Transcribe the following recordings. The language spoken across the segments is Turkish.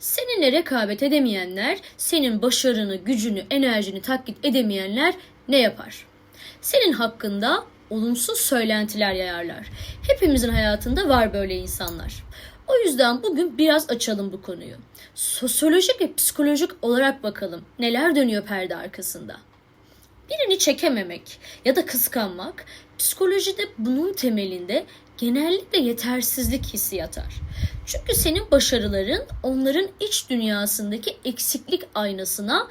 Seninle rekabet edemeyenler, senin başarını, gücünü, enerjini taklit edemeyenler ne yapar? Senin hakkında olumsuz söylentiler yayarlar. Hepimizin hayatında var böyle insanlar. O yüzden bugün biraz açalım bu konuyu. Sosyolojik ve psikolojik olarak bakalım neler dönüyor perde arkasında. Birini çekememek ya da kıskanmak psikolojide bunun temelinde genellikle yetersizlik hissi yatar. Çünkü senin başarıların onların iç dünyasındaki eksiklik aynasına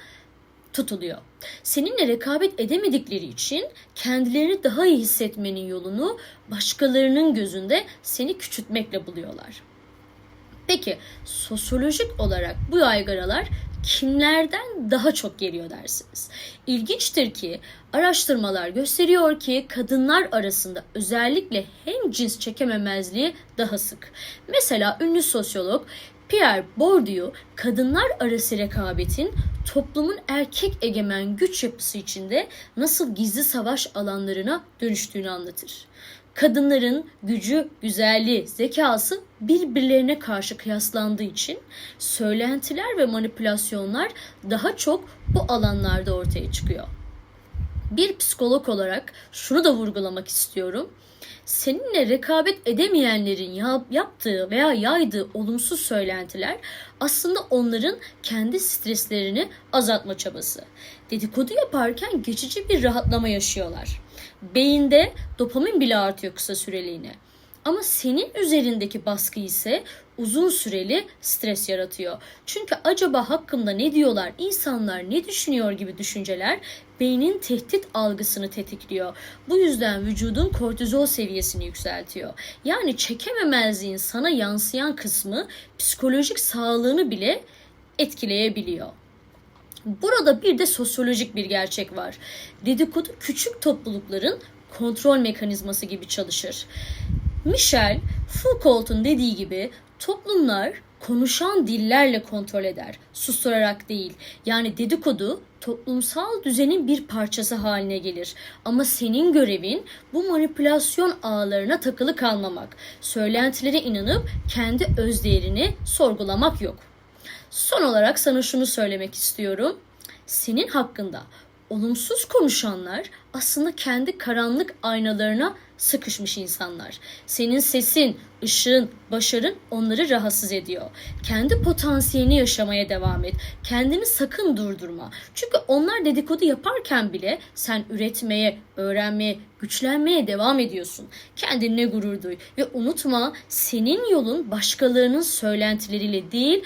tutuluyor. Seninle rekabet edemedikleri için kendilerini daha iyi hissetmenin yolunu başkalarının gözünde seni küçültmekle buluyorlar. Peki sosyolojik olarak bu yaygaralar kimlerden daha çok geliyor dersiniz? İlginçtir ki araştırmalar gösteriyor ki kadınlar arasında özellikle hem cins çekememezliği daha sık. Mesela ünlü sosyolog Pierre Bourdieu kadınlar arası rekabetin toplumun erkek egemen güç yapısı içinde nasıl gizli savaş alanlarına dönüştüğünü anlatır. Kadınların gücü, güzelliği, zekası birbirlerine karşı kıyaslandığı için söylentiler ve manipülasyonlar daha çok bu alanlarda ortaya çıkıyor. Bir psikolog olarak şunu da vurgulamak istiyorum. Seninle rekabet edemeyenlerin ya- yaptığı veya yaydığı olumsuz söylentiler aslında onların kendi streslerini azaltma çabası. Dedikodu yaparken geçici bir rahatlama yaşıyorlar. Beyinde dopamin bile artıyor kısa süreliğine. Ama senin üzerindeki baskı ise uzun süreli stres yaratıyor. Çünkü acaba hakkımda ne diyorlar, insanlar ne düşünüyor gibi düşünceler beynin tehdit algısını tetikliyor. Bu yüzden vücudun kortizol seviyesini yükseltiyor. Yani çekememezliğin sana yansıyan kısmı psikolojik sağlığını bile etkileyebiliyor. Burada bir de sosyolojik bir gerçek var. Dedikodu küçük toplulukların kontrol mekanizması gibi çalışır. Michel Foucault'un dediği gibi toplumlar konuşan dillerle kontrol eder, susturarak değil. Yani dedikodu toplumsal düzenin bir parçası haline gelir. Ama senin görevin bu manipülasyon ağlarına takılı kalmamak. Söylentilere inanıp kendi özdeğerini sorgulamak yok. Son olarak sana şunu söylemek istiyorum. Senin hakkında olumsuz konuşanlar aslında kendi karanlık aynalarına sıkışmış insanlar. Senin sesin, ışığın, başarın onları rahatsız ediyor. Kendi potansiyelini yaşamaya devam et. Kendini sakın durdurma. Çünkü onlar dedikodu yaparken bile sen üretmeye, öğrenmeye, güçlenmeye devam ediyorsun. Kendinle gurur duy ve unutma senin yolun başkalarının söylentileriyle değil